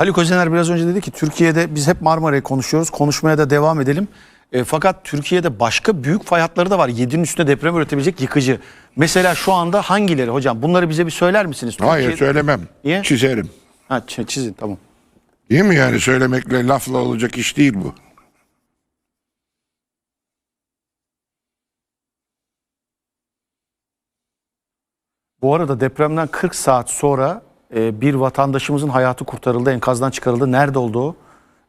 Haluk Özener biraz önce dedi ki Türkiye'de biz hep Marmara'yı konuşuyoruz. Konuşmaya da devam edelim. E, fakat Türkiye'de başka büyük fay hatları da var. 7'nin üstünde deprem üretebilecek yıkıcı. Mesela şu anda hangileri hocam? Bunları bize bir söyler misiniz? Hayır söylemem. Niye? Çizerim. Ha, çizin tamam. Değil mi yani söylemekle lafla olacak iş değil bu. Bu arada depremden 40 saat sonra e, bir vatandaşımızın hayatı kurtarıldı, enkazdan çıkarıldı. Nerede olduğu?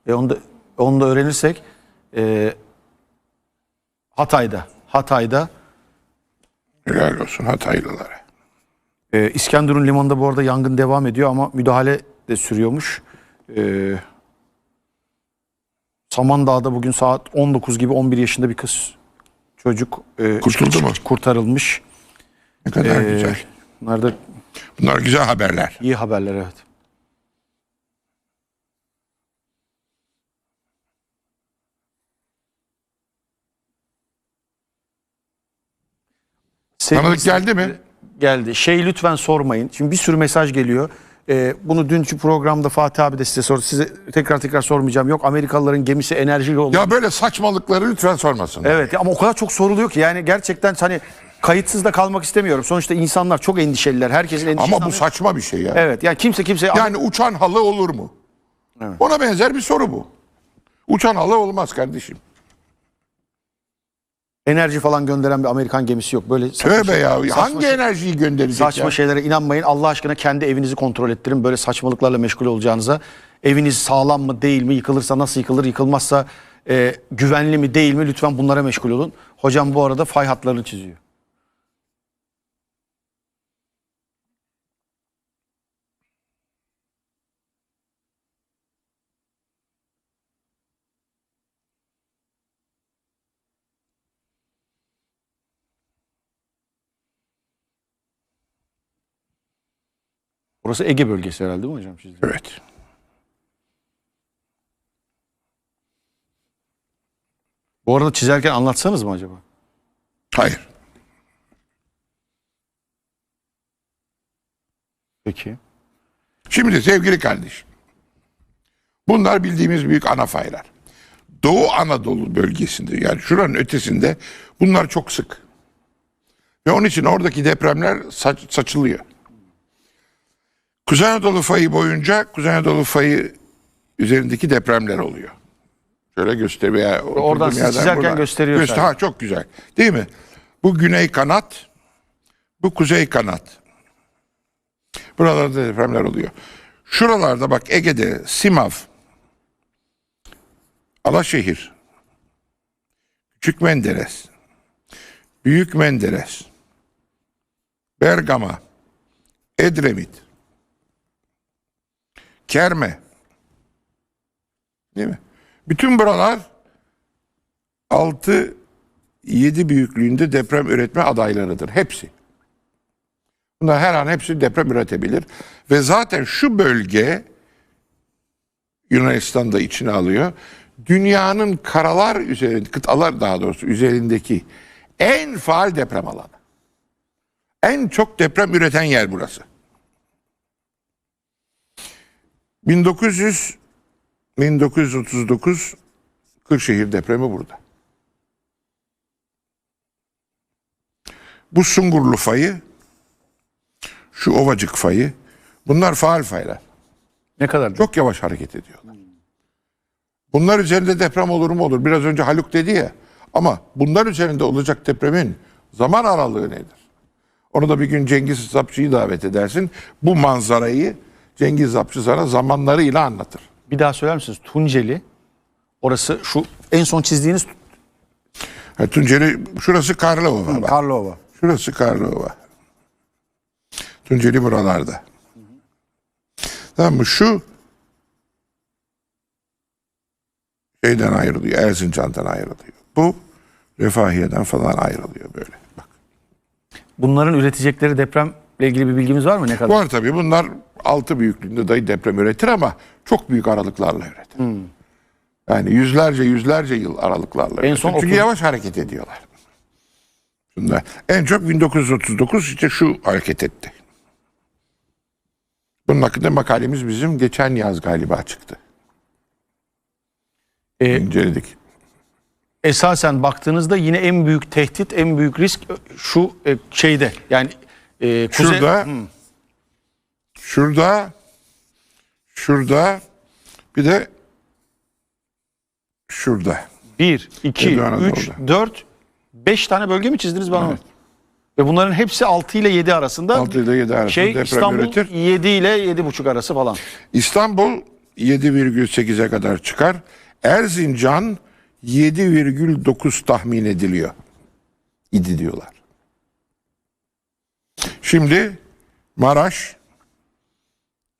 E, onu, da, onu da öğrenirsek e, Hatay'da. Hatay'da Helal olsun Hataylılara. e, İskenderun limanında bu arada yangın devam ediyor ama müdahale de sürüyormuş. E, Samandağ'da bugün saat 19 gibi 11 yaşında bir kız çocuk e, Kurtuldu mu? kurtarılmış. Ne kadar E, güzel. Bunlar da Bunlar güzel haberler. iyi haberler evet. Tanıdık geldi mi? Geldi. Şey lütfen sormayın. Şimdi bir sürü mesaj geliyor. Ee, bunu dünkü programda Fatih abi de size sordu. Size tekrar tekrar sormayacağım. Yok Amerikalıların gemisi enerjiyle olur. Ya böyle saçmalıkları lütfen sormasın. Evet ama o kadar çok soruluyor ki yani gerçekten hani kayıtsız da kalmak istemiyorum. Sonuçta insanlar çok endişeliler. Herkesin endişesi. Ama bu saçma bir şey ya. Evet yani kimse kimse Yani uçan halı olur mu? Evet. Ona benzer bir soru bu. Uçan halı olmaz kardeşim. enerji falan gönderen bir Amerikan gemisi yok. Böyle saçma, Tövbe şey- ya. saçma Hangi şey- enerjiyi gönderecek saçma ya? şeylere inanmayın. Allah aşkına kendi evinizi kontrol ettirin. Böyle saçmalıklarla meşgul olacağınıza. Eviniz sağlam mı değil mi? Yıkılırsa nasıl yıkılır? Yıkılmazsa e, güvenli mi değil mi? Lütfen bunlara meşgul olun. Hocam bu arada fay hatlarını çiziyor. Burası Ege bölgesi herhalde değil mi hocam? Çizdiğiniz? Evet. Bu arada çizerken anlatsanız mı acaba? Hayır. Peki. Şimdi sevgili kardeşim. Bunlar bildiğimiz büyük ana faylar. Doğu Anadolu bölgesinde yani şuranın ötesinde bunlar çok sık. Ve onun için oradaki depremler saç- saçılıyor. Kuzey Anadolu fayı boyunca Kuzey Anadolu fayı üzerindeki depremler oluyor. Şöyle göster veya Oradan siz çizerken gösteriyor Göster- ha, çok güzel. Değil mi? Bu güney kanat, bu kuzey kanat. Buralarda depremler oluyor. Şuralarda bak Ege'de Simav, Alaşehir, Küçük Menderes, Büyük Menderes, Bergama, Edremit, Kerme. Değil mi? Bütün buralar 6 7 büyüklüğünde deprem üretme adaylarıdır. Hepsi. Bunlar her an hepsi deprem üretebilir. Ve zaten şu bölge Yunanistan da içine alıyor. Dünyanın karalar üzerinde, kıtalar daha doğrusu üzerindeki en faal deprem alanı. En çok deprem üreten yer burası. 1900 1939 Kırşehir depremi burada. Bu Sungurlu fayı, şu Ovacık fayı, bunlar faal faylar. Ne kadar? Çok yavaş hareket ediyorlar. Bunlar üzerinde deprem olur mu olur. Biraz önce Haluk dedi ya. Ama bunlar üzerinde olacak depremin zaman aralığı nedir? Onu da bir gün Cengiz Zapçı'yı davet edersin. Bu manzarayı Cengiz Zapçı sana zamanlarıyla anlatır. Bir daha söyler misiniz? Tunceli. Orası şu en son çizdiğiniz Ha, Tunceli, şurası Karlova. bak. Karlova. Şurası Karlova. Tunceli buralarda. Tamam mı? Şu şeyden ayrılıyor. Erzincan'dan ayrılıyor. Bu Refahiye'den falan ayrılıyor böyle. Bak. Bunların üretecekleri depremle ilgili bir bilgimiz var mı? Ne kadar? Var tabii bunlar altı büyüklüğünde dahi deprem üretir ama çok büyük aralıklarla üretir. Yani yüzlerce yüzlerce yıl aralıklarla En üretir. son Çünkü otuz- yavaş hareket ediyorlar. Şunlar. En çok 1939 işte şu hareket etti. Bunun hakkında makalemiz bizim geçen yaz galiba çıktı. E, İnceledik. esasen baktığınızda yine en büyük tehdit, en büyük risk şu e, şeyde. Yani e, kuzey- Şurada, Hı. Şurada, şurada, bir de şurada. 1, 2, Edo Anadolu'da. 3, 4, 5 tane bölge mi çizdiniz bana? Evet. Ve bunların hepsi 6 ile 7 arasında. 6 ile 7 arasında şey deprem İstanbul üretir. 7 ile 7,5 arası falan. İstanbul 7,8'e kadar çıkar. Erzincan 7,9 tahmin ediliyor. İdi diyorlar. Şimdi Maraş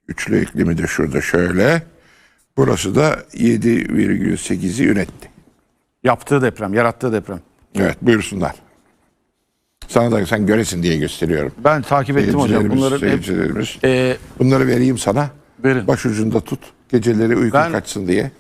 üçlü iklimi de şurada şöyle. Burası da 7,8'i üretti. Yaptığı deprem, yarattığı deprem. Evet buyursunlar. Sana da sen göresin diye gösteriyorum. Ben takip ettim hocam. Bunların hep, e, Bunları vereyim sana. Verin. Başucunda tut. Geceleri uykun Ben- kaçsın diye.